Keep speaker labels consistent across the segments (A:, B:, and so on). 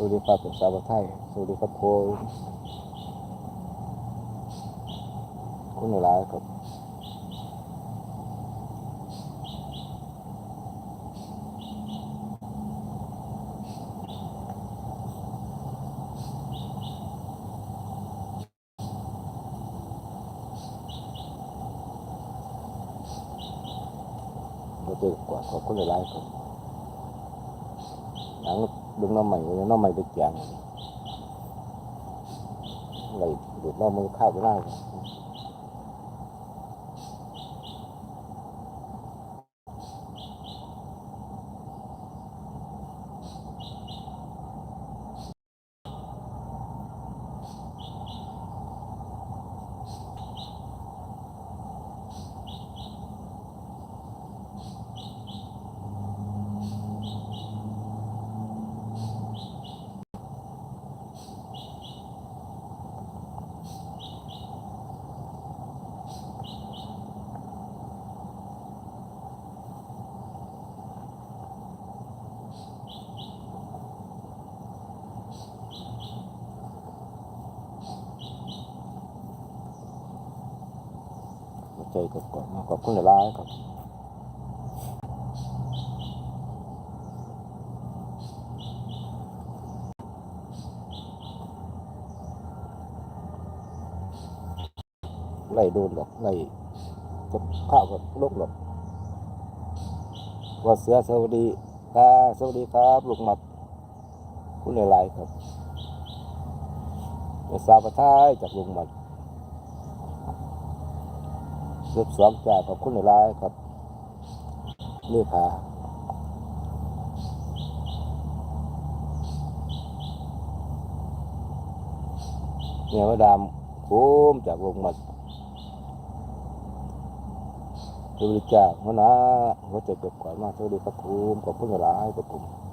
A: สวัสดีครับเป็นสาวไทยสวัสดีครับโคคุณหลายครับเราเจอกว่าขอบคุณหลายครับหลัง ดึงน้ำใหม่น้ำใหม่ไปแจงอะไรดูดน้ำมือข้าวไปหน้าครับ ใจกับก่อนขอบคุณหลายครับไล่โดนหรอกไล่กับข้าวกับลูกหรอกว่าเสือสวัสดีครับสวัสดีครับลูกหมัดคุณหลายๆครับเสาวประทายจากลุงหมัด สิบสองจ่าขอบคุณหลายครับนี่ค่ะเนี่ยมาดามคุ้มจากวงมัดสวัสดีจ้าหัวหน้าหัวใจเกิดก่อนมากสวัสดีครับคุ้มขอบคุณหลายๆครับผม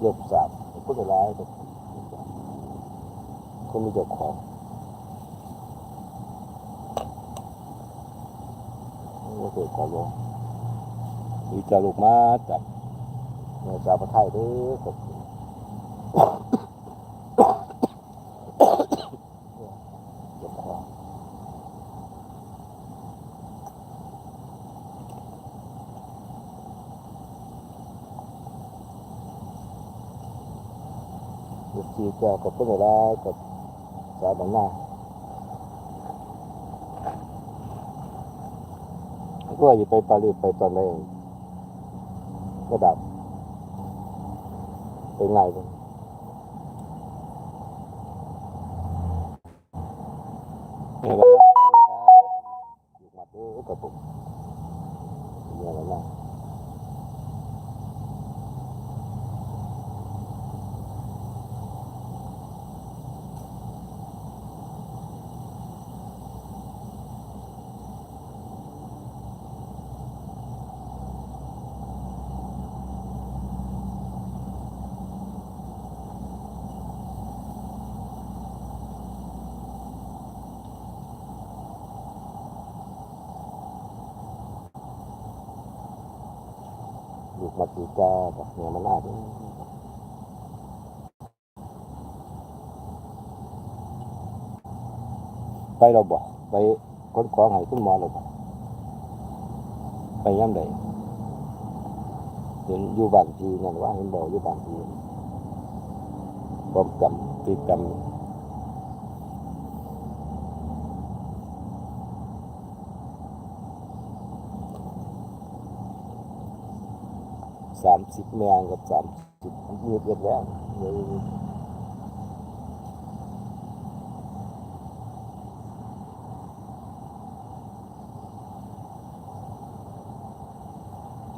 A: เลือกสามขอบคุณหลายๆครับคนมีเจ้าของนี่เกิดก่อนลงมีจะลูกมาจับเนี่ยจะประไทยด้วยกับเจ้าของ ลูกชีแก้วกับเพื่อนร้ายกับสาวบางหน้าก็อยู่ไปปารีสไปตอนไหนก็ดับเป็นไงบ้างนี่ยบางหน้าอยู่มาดูกับผมเนี่ยบางหน้าลูก มาตีกากับเนี่ยมันน่าดูไปเราบอกไปคนของให้คุณหมอเราบอกไปย่ำใดเห็นอยู่บานทีนั่นว่าเห็นบอกอยู่บานทีความจำตีจำ สามสิบแมงกับสามสิบยืดเย็ดแล้วเดี๋ยว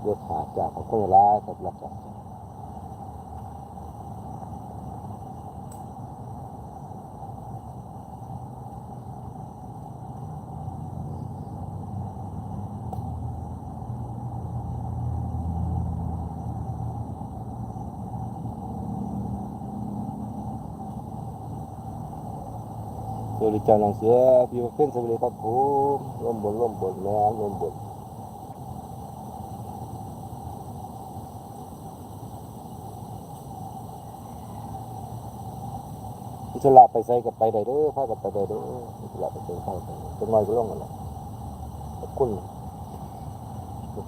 A: เลือกหาจากของคนร้ายกับหลักจาก จ้าหนังเสือพี่ว่าเป็นสวัสดีครับผมร่มบนร่มบนแม่ร่มบนอิสระไปใส่กับไปได้เด้อพากับไปได้เด้ออิสระไปใส่พากับไปเป็นน้อยก็ลงกันแหละขอบคุณ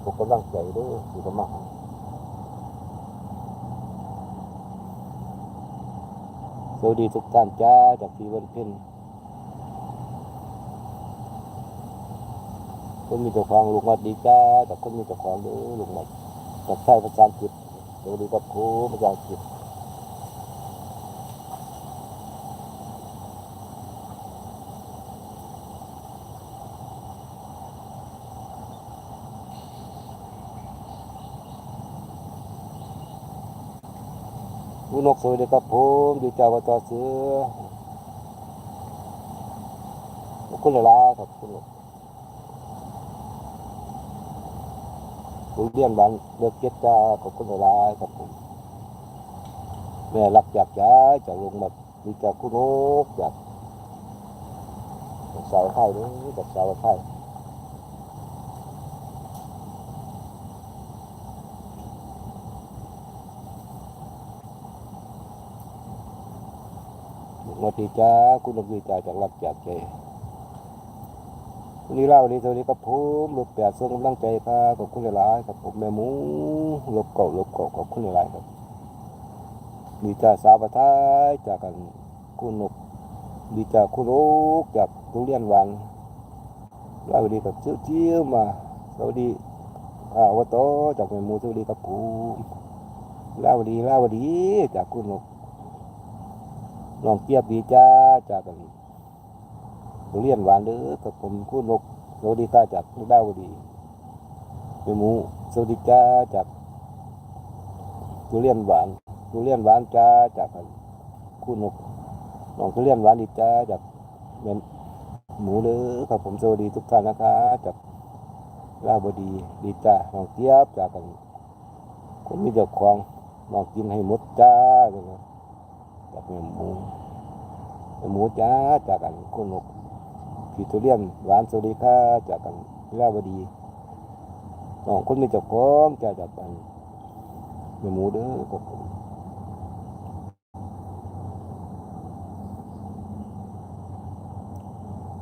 A: ทุกกำลังใจเด้อที่เข้ามาหาสวัสดีทุกท่านจ้าจากพี่วันเพ็ญ คนมีเจ้าของลูกมัดดีจ้าจากคนมีเจ้าของเด้อลูกมัดจากใช้ภาษาอังกฤษสวัสดีครับครูภาษาอังกฤษลูกนกสวัสดีครับผมดีจ้าว่าต่อเสือคุณลายๆครับคุณนกลูกเรียนบ้านเลือกเก็ตจ้าขอบคุณหลายๆครับคุณนก จากจากสาวไทยนี่จากสาวไทยลูกมาดีจ้าคุณนกดีจ้าจากรักจากใจ วันนี้เล่าวันนี้สวัสดีครับผมลบแปดส่งกำลังใจครับขอบคุณหลายๆครับผมแม่หมูลบเก่าลบเก่าขอบคุณหลายๆครับดีจ่าสาวประทายจากกันคุณนกดีจ่าคุณโอ๊กจากทุเรียนหวานเล่าวันนี้กับเชี่ยวเชี่ยวมาสวัสดีอ่าวตจากแม่หมูสวัสดีครับผมเล่าวันดีเล่าวันดีจากคุณนกน้องเจี๊ยบดีจ้าจากกัน ทุเรียนหวานเด้อกับผมคุณนกสวัสดีค่ะจากลูกดาวดีเมหมูสวัสดีจ้าจากทุเรียนหวานทุเรียนหวานจ้าจากคุณนกน้องทุเรียนหวานดีจ้าจากเมนหมูเด้อครับผมสวัสดีทุกท่านนะคะจากลาวดีดีจ้าน้องเจี๊ยบจากกันคนมีเจ้าของน้องกินให้หมดจ้าเลยนะจากแม่หมูแม่หมูจ้าจากกันคุณนก พี่ทุเรียนหวานสวัสดีค่ะจากกันวิลาวดีน้องคนมีเจ้าของจะจากกันแม่หมูเด้อครับผม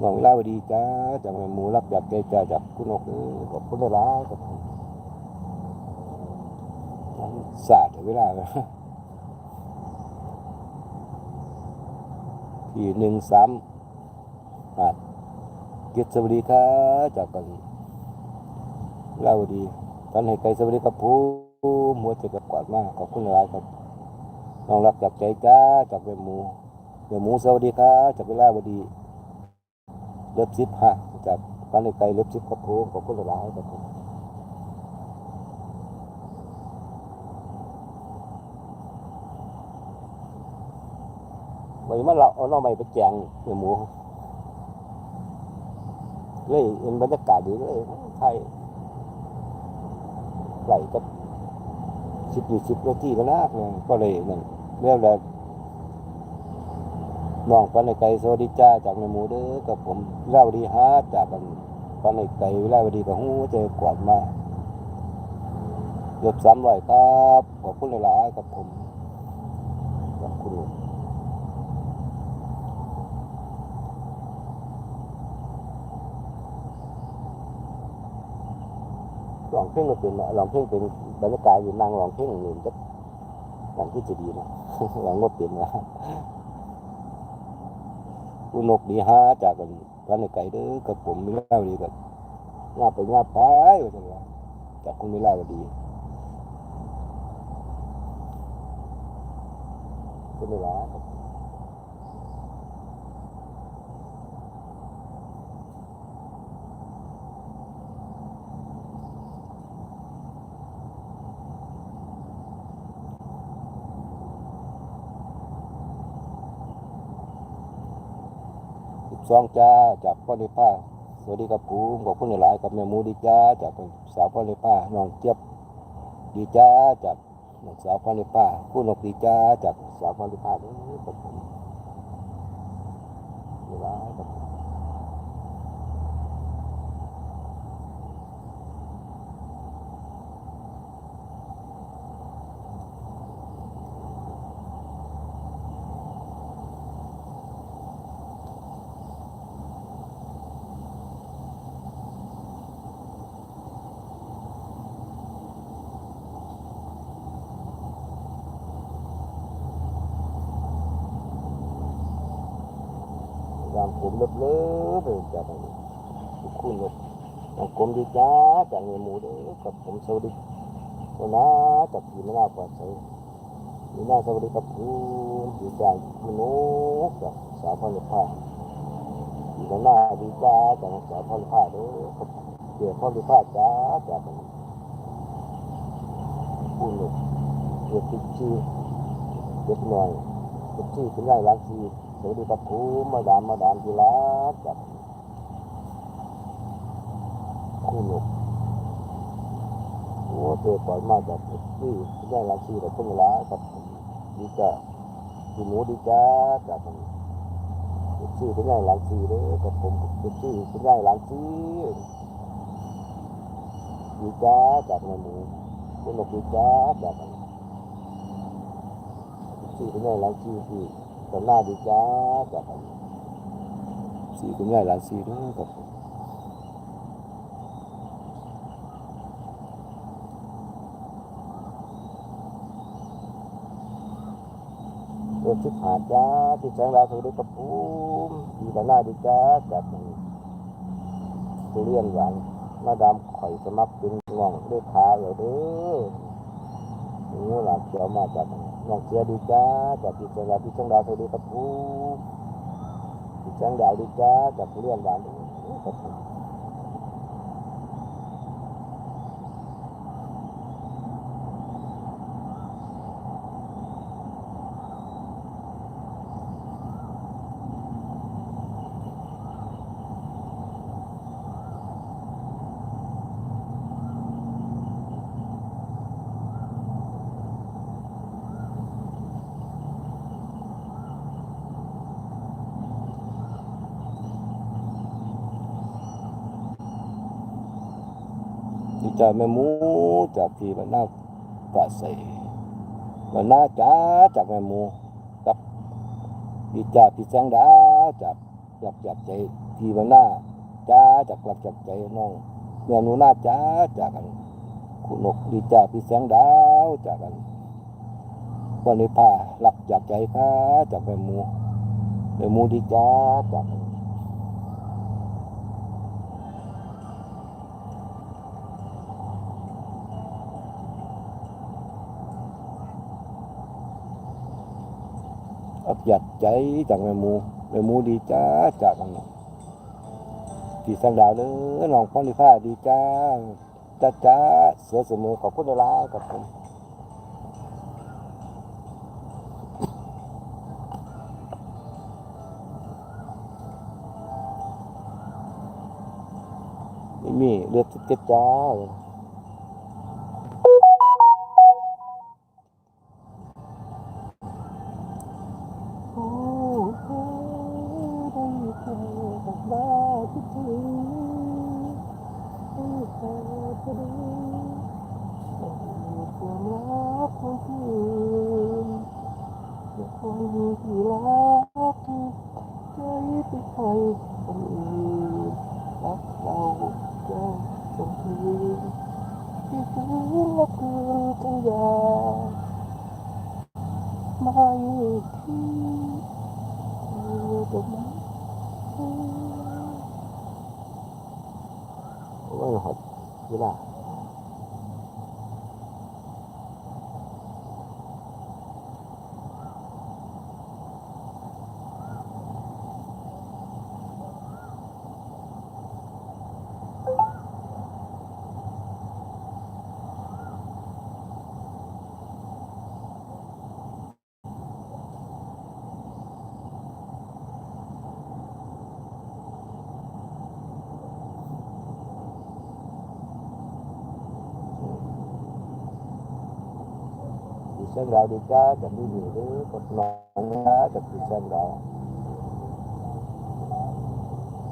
A: น้องวิลาวดีจ้าจากแม่หมูรับจากใจจ้าจากคุณนกเด้อขอบคุณหลายๆครับผมศาสตร์เวลาที่หนึ่งสาม กิจสวัสดีครับจากกันเล่าดีตอนให้ไกลสวัสดีครับผู้มัวจะกับกอดมากขอบคุณหลายครับน้องรักจากใจจ้าจากเวหมูเวหมูสวัสดีครับจากเวลาบดีเลิฟซิปฮะจากตอนให้ไกลเลิฟซิปครับผู้ขอบคุณหลายครับผมไม่มาเราเอาน้องใหม่ไปแจงเวหมู เลยเห็นบรรยากาศดีเลยไทยไหลกับสิบยี่สิบนาทีก็นักเลยก็เลยนั่นเรื่องแล้วน้องปันในไก่สวัสดีจ้าจากในหมูเด้อกับผมเล่าดีฮาจากกันปันในไก่เล่าดีกับหูเจอกวดมาเกือบสามร้อยครับขอบคุณหลายๆกับผมขอบคุณ ลองเพ่งก็เป็นลองเพ่งเป็นบรรยากาศอยู่นางลองเพ่งอยู่ก็หลังที่จะดีนะหลังว่าเป็นนะอุนกดีฮาจากกันวันในไก่เด้อกับผมมีเล่าดีกับงาไปงาไปว่จังวะจากคุณมีเล่าดีก็ไม่ร้า ยๆครับสิบสองจ้าจากพ่อในผ้าสวัสดีครับผมขอบคุณหลายกับแม่มูดีจ้าจากสาวพ่อในผ้าน้องเจี๊ยบดีจ้าจากน้องสาวพ่อในผ้าผู้นกดีจ้าจากสาวพ่อในผ้าเด้อครับผมหลายๆครับ ยามผมเลิบเลิบไปจากอันนี้ทุก คุณเลยน้องกลมดีจ้าจากเงินหมูเด้อกับผมสวัสดีวันน้าจากพี่มนาปลอดภัยมีหน้าสวัสดีกับคุณดีจ้าคุณนุกจากสาวพันธุ์ผ้าดีหน้าดีจ้าจากสาวพันธุ์ผ้าเด้อกับเกี่ยวพันธุ์ผ้าจ้าจากคุณนุกเด็กติดชื่อเด็กหน่อยติดชื่อเป็นไงล้างทีสวัสดีครับผมมาดามมาดามกีฬากับ คู่หนุกโอ้เจอปล่อยมาจากที่ย่างราชีกับคนร้าครับดีจ้าดีหมูดีจ้าจากผมชื่อเป็นย่างหลังซีเด้อกับผมเป็นชื่อเป็นย่างหลังซีดีจ้าจากแม่หมูคุณหนุกดีจ้าจากผมชื่อเป็นย่างหลังซีที่ตอหน้าดีจ้าจากผมสีคุณยายหลานสีด้วยครับผม เดือนสิบหาจ้าที่แจ้งเราสวัสดีกับผมดีตอนหน้าดีจ้าจากผมทุเรียนหวานมาดามข่อยสมัครเป็นง่องด้วยขาเลยเด้องูหลานเขียวมาจากน้องเชียดีจ้าจากที่แจ้งเราที่แจ้งเราสวัสดีกับผมที่แจ้งดาวดีจ้าจากทุเรียนหวาน จ้าแม่หมูจากพี่บ้านนาปะใสบ้านนาจ้าจากแม่หมูกับดีจ้าพี่แสงดาวจากหลักจากใจพี่บ้านนาจ้าจากหลักจากใจน้องแม่หนูน่าจ้าจากกันคุณนกดีจ้าพี่แสงดาวจากกันวันนี้พาหลักจากใจค่ะจากแม่หมูแม่หมูดีจ้าจาก อับหยัดใจจากแม่หมูแม่หมูดีจ้าจากันที่สังดาวเลยน้องพรนิพาดีจ้าจ้าจ้าเสือเสมอขอบคุณหลายๆกับผมนี่มีเลือดเจ็บจ้า ที่เธอ จะมาโอ้ยหดเวลาพี่แสงดาวดีจ้าจากนี่มีเด้อกับน้องนะจากพี่แสงดา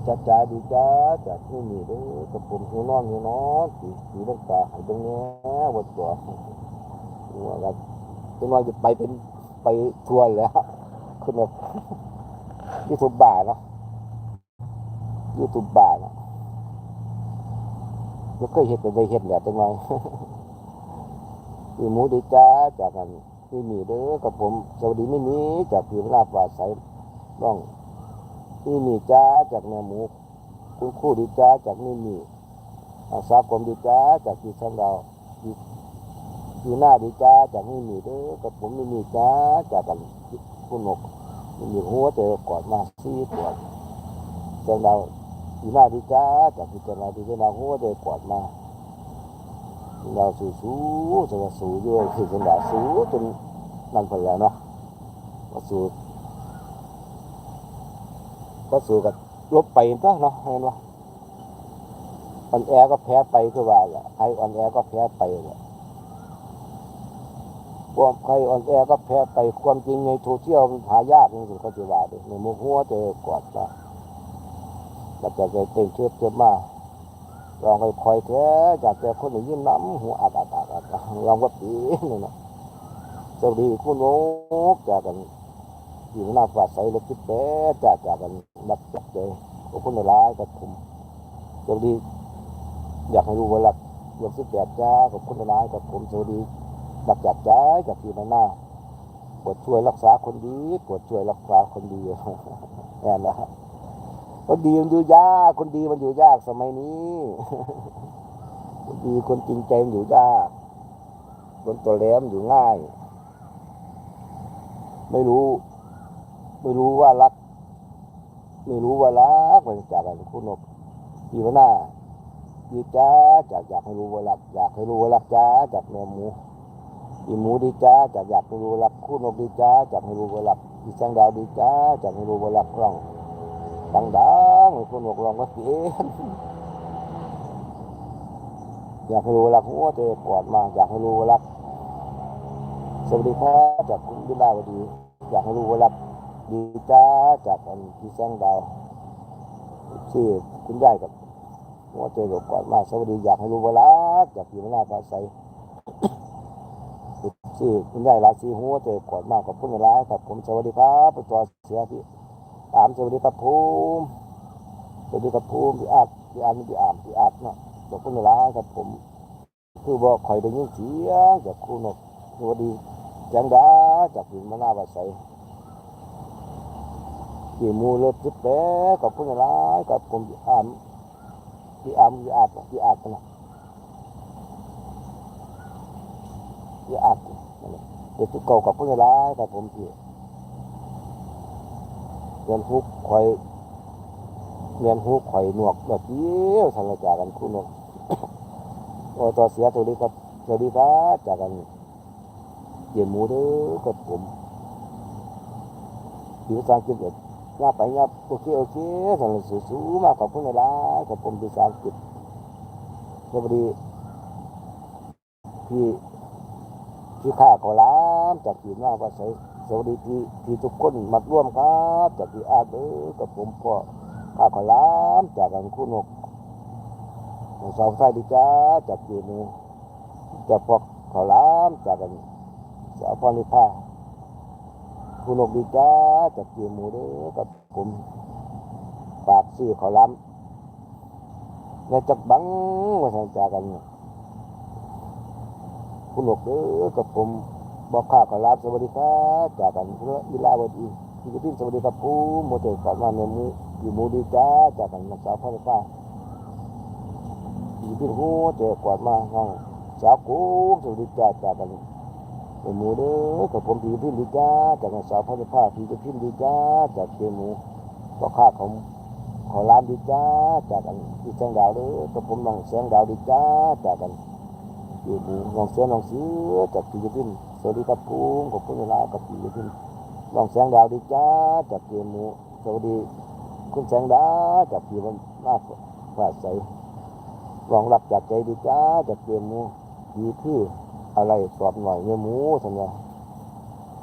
A: จ้าจ้าดีจ้าจากนี่มีเด้อกับผมหิวนอนหิวนอนสีสีน้ำตาให้ตรงนี้วัดตัวว่ากันจังว่าจะไปเป็นไปทัวร์แล้วขึ้นแบบยูทูบบาร์นะยูทูบบาร์นะแล้วเคยเห็นเป็นได้เห็นแหละจังไง พี่หมูดีจ้าจากกันพี่มีเด้อกับผมสวัสดีไม่มีจากพี่ลาบวาใสน้องพี่มีจ้าจากแม่หมูคุณคู่ดีจ้าจากนี่มีอาสาผมดีจ้าจากพี่ช่างเราพี่หน้าดีจ้าจากนี่มีเด้อกับผมไม่มีจ้าจากกันคุณนกมีหัวเจอกอดมาซี่ปวดช่างเราพี่หน้าดีจ้าจากพี่ช่างเราดีจ้าหัวเจอกอดมา เราสู้สู้จะมาสู้ด้วยคือจนด่าสู้จนนั่นไปแล้วเนาะก็สู้ก็สู้กับลบไปก็เนาะเห็นว่าอ่อนแอก็แพ้ไปคือว่าแหละใครอ่อนแอก็แพ้ไปเลยความใครอ่อนแอก็แพ้ไปความจริงในโซเชียลมันหายากจริงๆเขาจะว่าดิในมือหัวเจอกอดมาแล้วจะเต้นเชื่อเชื่อมา ลองไปคอยแท้จากแต่คนอย่างยิ้มน้ำหัวอัดอัดอัดอัดลองวัดดีนี่นะสวัสดีคุณโอ๊กจากกันอยู่หน้าฝาใสเล็กคิดแป๊จากจากกันนับจับใจขอบคุณในร้ายกับผมสวัสดี อยากให้รู้ว่าหลักยกสิบแปดจ้าขอบคุณในร้ายกับผมสวัสดีดักจับใจจากที่หน้าปวดช่วยรักษาคนดีปวดช่วยรักษาคนดีแน่นะฮะ คนดีมันอยู่ยาก คนดีมันอยู่ยากสมัยนี้ คนดีคนจริงใจมันอยู่ยาก คนตัวแหลมอยู่ง่าย ไม่รู้ ไม่รู้ว่ารัก ไม่รู้ว่ารักมันจากอะไรคุณนกดีวะหน้าดีจ้าจากอยากให้รู้ว่ารัก อยากให้รู้ว่ารักจ้าจากแม่หมูดีหมูดีจ้าจากอยากให้รู้ว่ารักคุณนกดีจ้าจากให้รู้ว่ารักดีแสงดาวดีจ้าจากให้รู้ว่ารักร่อง ดังๆคุณบอกลองก็เสียอยากให้รู้รักหัวเจกอดมาอยากให้รู้รักสวัสดีครับจากคุณบิลาวดี อยากให้รู้รักดีจ้าจากอันที่แสงดาวที่คุณยายกับหัวเจกกอดมาสวัสดีอยากให้รู้รักจากพี่มนาภาใสที่คุณยายราศีหัวเจกอดมากับคุณร้ายครับผมสวัสดีครับปตัวเสียที่ อามสวัสดีครับภูมิสวัสดีครับภูมิพี่อาจพี่อาจพี่อามพี่อาจเนาะขอบคุณหลายครับผม คือบอกคอยได้ยินเสียงจากครูนกสวัสดีจังดาจากหินมะนาวาใสพี่มูเลิศจิบแป๊ขอบคุณหลายครับผมพี่อามพี่อามพี่อาจพี่อาจนะพี่อาจนั่นแหละเด็กที่เก่ากับคุณหลายครับผมพี่ เรียนฮุกข่อยเรียนฮุกข่อยหนวกแบบเยี่ยวทางจากกันคุณนกโอ้ตัวเสียตัวนี้ครัวัสดีครับจากกันเยี่ยมหมูเด้อกับผมผิวสางกิจเด็ดงาไปง่าโอเคโอเคทางสูสูมากกับคุณในร้านกับผมผิวสางกิจสวัสดีพี่พี่ข้าขอล้ามจากผิวหน้าว่าใส สวัสดีพี่พี่ทุกคนมาร่วมครับ จากพี่อาเด้อกับผมพ่อข้าขอล้ามจากกันคุณนกสาวไทยดีจ้าจากพี่นูจากพวกขอล้ามจากกันสาวพรนิพาคุณนกดีจ้าจากพี่หมูเด้อกับผมฝากซื้อขอล้ามในจักบังมาทางจากกันคุณนกเด้อกับผม บอกข้าขอลาบสวัสดีครับจากกันเพื่อวิลาวดีพี่กระพินสวัสดีครับผู้โมเตก่อนมาเมมูออยู่มูดีจ้าจากกันนักสาวพ่อฟ้าพี่กระพินหูเจอก่อนมาห้องสาวกูสวัสดีจ้าจากกันเมมูเด้อกับผมพี่กระพินดีจ้าจากนักสาวพ่อฟ้าพี่กระพินดีจ้าจากเกมูบอกข้าของขอลาบดีจ้าจากกันพี่แสงดาวเด้อกับผมน้องแสงดาวดีจ้าจากกันอยู่หมูน้องเสือน้องเสือจากปีกพิน สวัสดีครับภูมิขอบคุณเวลากับปีกพินน้องแสงดาวดีจ้าจากเกียหมูสวัสดีคุณแสงดาวจากปีวันน้าฝาใสรองรับจากใจดีจ้าจากเกียหมูดีที่อะไรสอบหน่อยเนื้อหมูสัญญา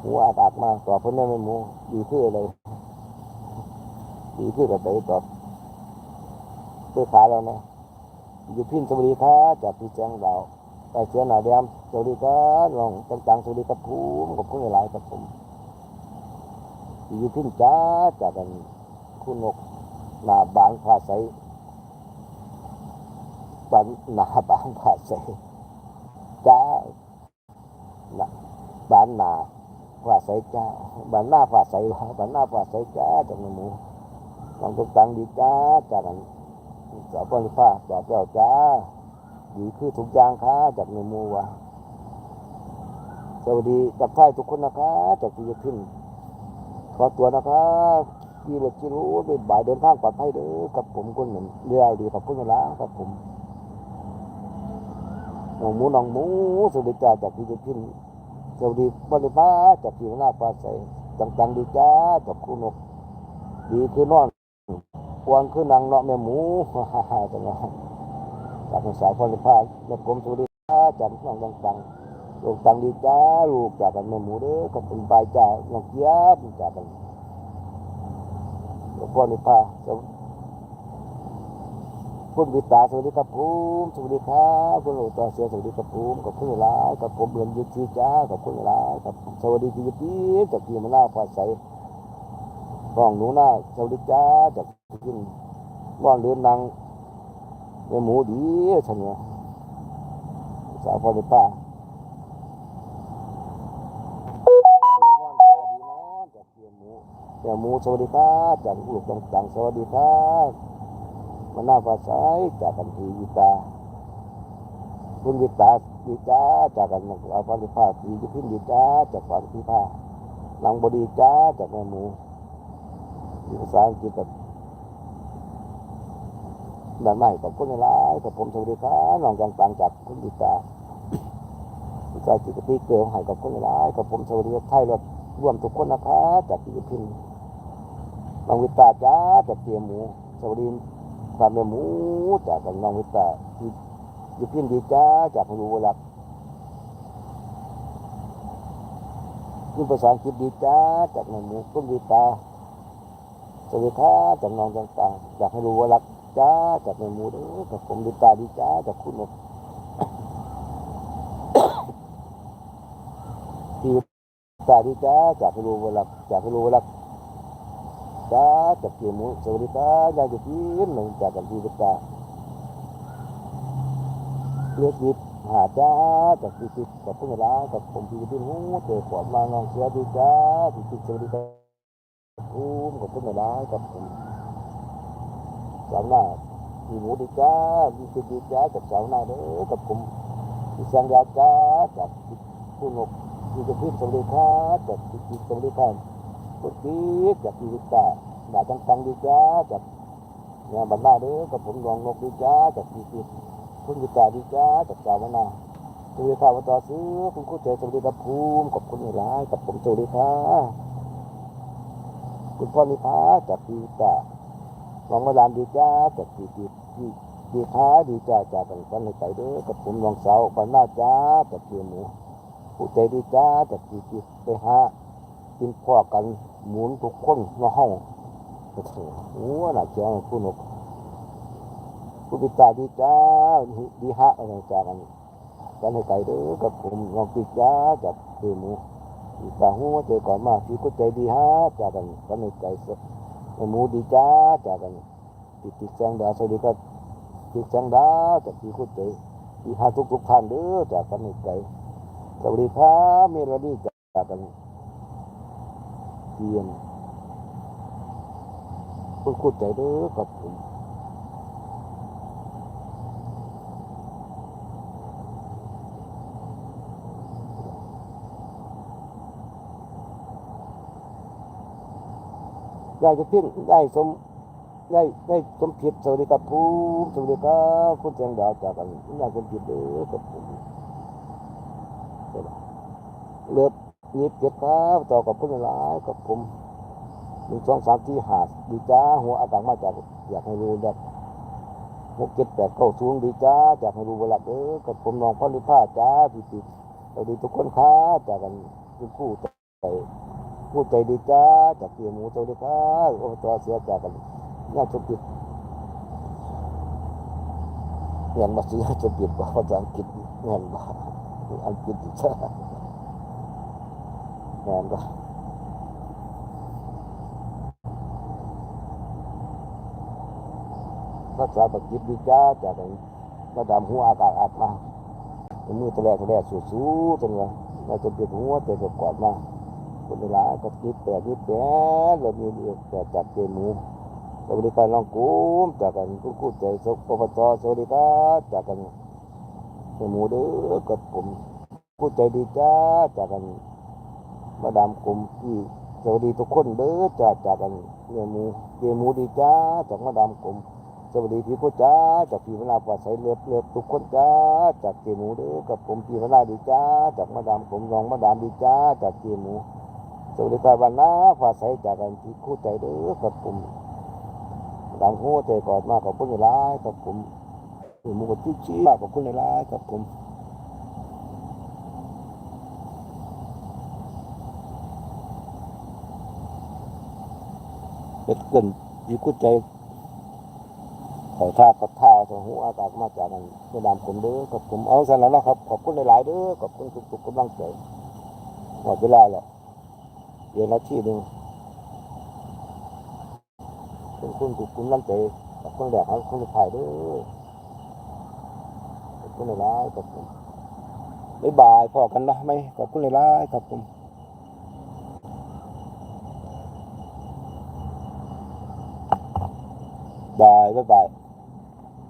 A: หมูอากากมาตอบเพิ่อนแม่ไม่หมูดีคืออะไรดีคือกับไปตอบเพื่อขาแล้วนะอยู่พินสวัสดีครับจากพี่แจ้งดาว ไปเสียหนาเดียมสวัสดีครับลองต่างๆสวัสดีครับผมขอบคุณหลายครับผมอยู่พินจ้าจากกันคุณนกหนาบางผาใสบานหนาบางผาใสจ้าหนาบานหนาผาใสจ้าบานหน้าผาใสวะบานหน้าผาใสจ้าจากแม่หมูลองต่างๆดีจ้าจากกันสาวปนิฟ้าจากเจ้าจ้า ดีคือทุกอย่างค่ะจากเมมูวะสวัสดีกับท่ายทุกคนนะคะจากที่จะขึ้นขอตัวนะคะขี่รถขี่รู้ไปบ่ายเดินทางปลอดภัยเด้อกับผมคนหนึ่งเรียวดีกับคุณละกับผมน้องหมูน้องหมูสวัสดีจ้าจากที่จะขึ้นสวัสดีปนิฟ้าจากที่หน้าปลาใสต่างๆดีจ้าจากคุณนก ดีคือนอนควรคือนางเนาะแม่หมูฮ่าฮ่าจัง จากภาษาพลิพาและกรมสุริยาจากน้องต่างๆลูกตังดีจ้าลูกจากกันแม่หมูเด้อกับเป็นบายจ้าน้องเจี๊ยบจากกันหลวงพ่อนิพาสวคุณวิตาสวัสดีครับผมสวัสดีครับคุณหลวงตาเสียสวัสดีครับผมกับคุณหลายกับผมเรียนยุทธีจ้ากับคุณหลายกับสวัสดีที่ยี่ปีจากที่มาหน้าฟ้าใสร้องหนูหน้าสวัสดีจ้าจากขึ้นร้องเรือนนาง ในหมูดีฉันเนี่ยสาวพอดีป้าดีนอนตาดีนอนจากหมูสวัสดีครับจากลูกต่างๆสวัสดีครับมันหน้าฟ้าใสจากกันทีวิตาคุณวิตาดีจ้าจากกันสาวพอดีป้าทีจิพินดีจ้าจากฝันพี่ผ้าหลังบดีจ้าจากแม่หมูภาษาอังกฤษกับ ด้านใหม่กับคนหลายกับผมสวัสดีครับน้องต่างจากคุณดิตาภาษาจิตติเกลียวให้กับคนหลายกับผมสวัสดีไทยรถร่วมทุกคนนะคะจากพิตพินน้องวิตาจ้าจากเตียหมูสวัสดีตามเมียหมูจากกับน้องวิตาที่ยิพินดีจ้าจากพลูวลักนี่ภาษาอังกฤษดีจ้าจากเมียหมูคุณวิตาสวัสดีครับจากน้องต่างๆอยากให้รู้ว่ารัก จ้าจากในหมูเด้อกับผมดีตาดีจ้าจากคุณนกดีตาดีจ้าจากให้รู้ว่ารักจากให้รู้ว่ารักจ้าจากเกี่ยวมูสวัสดีครับยายจะพิมหนึ่งจากกันที่ดีตาเลือดยิบหาจ้าจากพี่ติดกับพุ่งร้ากับผมพี่ติดหูเจอปอดมาน้องเสียดีจ้าพี่ติดสวัสดีครับภูมิกับพุ่นร้ากับผม สาวหน้ามีหมูดีจ้ามีเป็นดีจ้ากับสาวหน้าเด้อกับผมมีแสงยาจ้าจากผู้นกมีกระพิบสวัสดีครับจากพิจิตสวัสดีครับกุฏิจากพิจิตาหน้าจังตังดีจ้าจากเนี่ยบรรดาเด้อกับผมรองนกดีจ้าจากพิจิตคุณจิตาดีจ้าจากสาวหน้าสวัสดีครับวัต่อซื้อคุณคู่เจสวัสดีครับภูมิกับคุณร้ายกับผมสวัสดีครับคุณพ่อนิพาจากปีตา น้องมาดามดีจ้าจากปีปีปีปีค้าดีจ้าจ้ากกันกันในใจเด้อกับผมน้องสาวปันหน้าจ้าจากปีหมูผู้ใจดีจ้าจากปีปีไปหากินพ่อกันหมุนทุกคนในห้องโอ้โหหัวหน้าเจ้าผู้นกผู้ปิตาดีจ้าดีฮะอะไรจ้ากันกันในใจเด้อกับผมน้องปีจ้าจากปีหมูอีกาหัวใจก่อนมาพี่ก็ใจดีฮะจ้ากันกันในใจเส หมูดีจ้าจากกันติดติดแสงดาสวัสดีครับติดแสงดาจากพี่ก็ใจอีหาทุกทุกท่านเด้อจากกันในใจสวัสดีครับเมโลดี้จากกันเพียนคุณคุดใจเด้อกับผม ยายจะทิ้งยายสมยายยายสมผิดสวัสดีครับภูมิสวัสดีครับคุณเสียงดาวจากกันยายสมผิดเด้อกับผมเลือบยิบเจ็บครับต่อกับคุณหลายกับผมหนึ่งสองสามที่หาดดีจ้าหัวอากาศมาจากอยากให้รู้แบบหกเจ็ดแปดเก้าสูงดีจ้าจากให้รู้เวลาเด้อกับผมน้องพ่อลิผ้าจ้าพี่ติดสวัสดีทุกคนครับจากกันคุณครู่พู ดใจดีจ้าจากเกียหมูตัวดีครับโอ้ตัวเสียจากกันน่าจะปิดเงินมาสิน่าจะปิดว่าภาษาอังกฤษเงินมาอังกฤษจ้าเงินก็ภาษาอังกฤษดีจ้าจากกันมาดามหัวอากาศอัดมาเป็นมือตะแรกตะแรกสู้ๆจนว่าเราจะปิดหัวแต่จะกอดมา คนเวลาก็คิดแต่คิดแต่เรามีเอกแต่จัดเกมหมูสวัสดีการลองกุ้มจากกันกู้กู้ใจสกปปสวัสดีครับจากกันเกมหมูเด้อกับผมกู้ใจดีจ้าจากกันมาดามกลมที่สวัสดีทุกคนเด้อจ้าจากกันเกมหมูเกมหมูดีจ้าจากมาดามกลมสวัสดีพี่ผู้จ้าจากพี่เวลาปลาใสเลือบเลือบทุกคนจ้าจากเกมหมูเด้อกับผมพี่เวลาดีจ้าจากมาดามกลมรองมาดามดีจ้าจากเกมหมู สวัสดีครับวันนะฟ้าใสจากกันที่คู่ใจเด้อกับผมดังหัวใจกอดมากขอบคุณหลายกับผมหมูกบชิ้ชี้มากขอบคุณหลายกับผมเป็นเกินที่คู่ใจขอท่ากับท่าสหัวอากาศมาจากกันเพื่อดามผมเด้อกับผมเอาสันแล้วนะครับ ขอบคุณหลาย ๆ เด้อขอบคุณทุกๆกำลังใจหมดเวลาแล้ว เรียนอาชีพหนึ่งเป็นคุณคุณน้ำใจกับคนแรกครับคนสุดท้ายด้วยขอบคุณหลายๆครับผมบ๊ายบายพอกันนะไหมขอบคุณหลายๆครับผมบายบ๊ายบาย